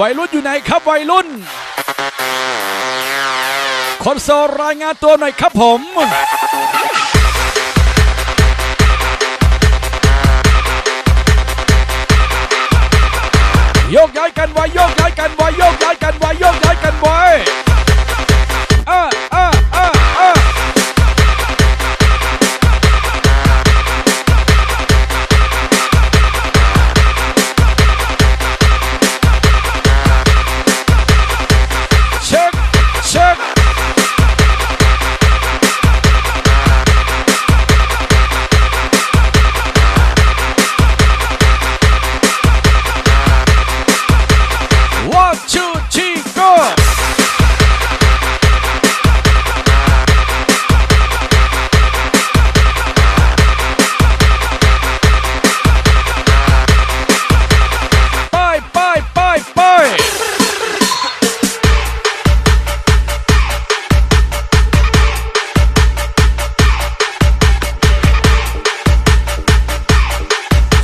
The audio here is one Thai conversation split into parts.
วัยรุ่นอยู่ไหนครับวัยรุ่น คนโซลรายงานตัวหน่อยครับผมโยกย้ายกันไว้โยก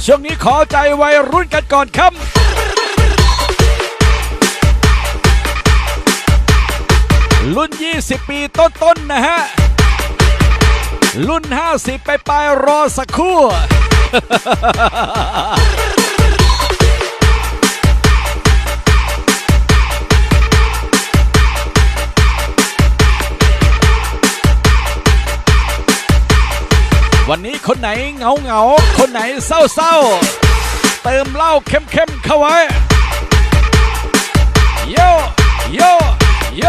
ช่วงนี้ขอใจวัยรุ่นกันก่อนครับรุ่น 20 ปีต้นๆนะฮะ รุ่น 50 ไปปลายรอสักครู่ คนไหนเหงาเหงาคนไหนเศร้าเศร้าเติมเหล้าเข้มๆเข้าไว้โยโยโย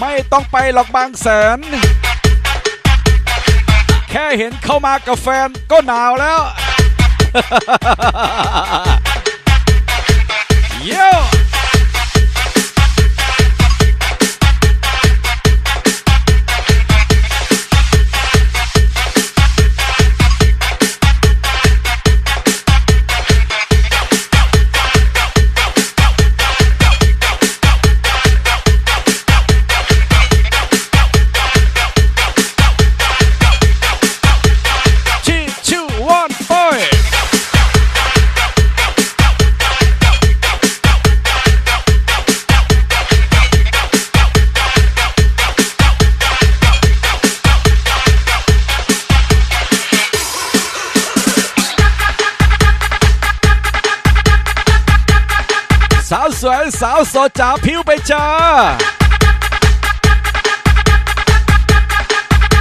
ไม่ต้องไปหรอกบางแสน แค่เห็นเข้ามากับแฟนก็หนาวแล้ว วสวยสาวโสดจ๋าผิวไปจ้า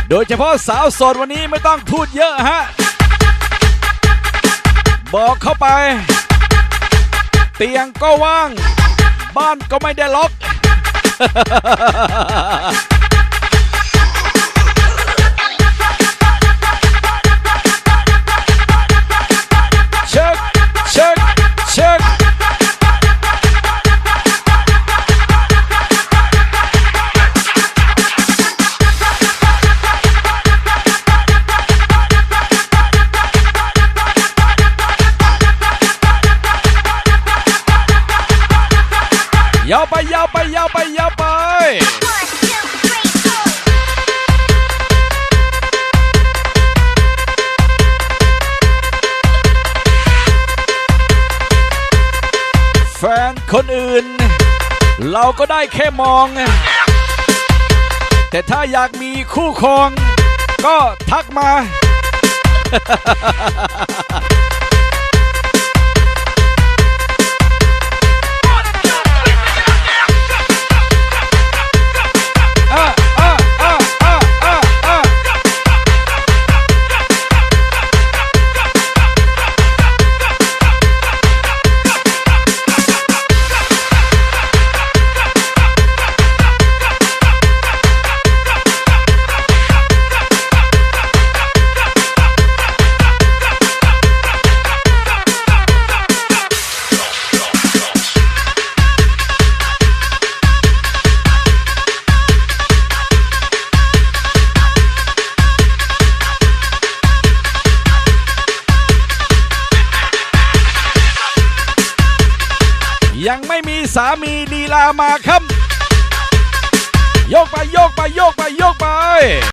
โดยเฉพาะสาวโสดวันนี้ไม่ต้องพูดเยอะฮะ บอกเข้าไป เตียงก็ว่าง บ้านก็ไม่ได้ล็อก แฟนคนอื่น เราก็ได้แค่มอง แต่ถ้าอยากมีคู่ครอง ก็ทักมา ยังไม่มีสามีลีลามาครับ โยกไปโยกไปโยกไปโยกไป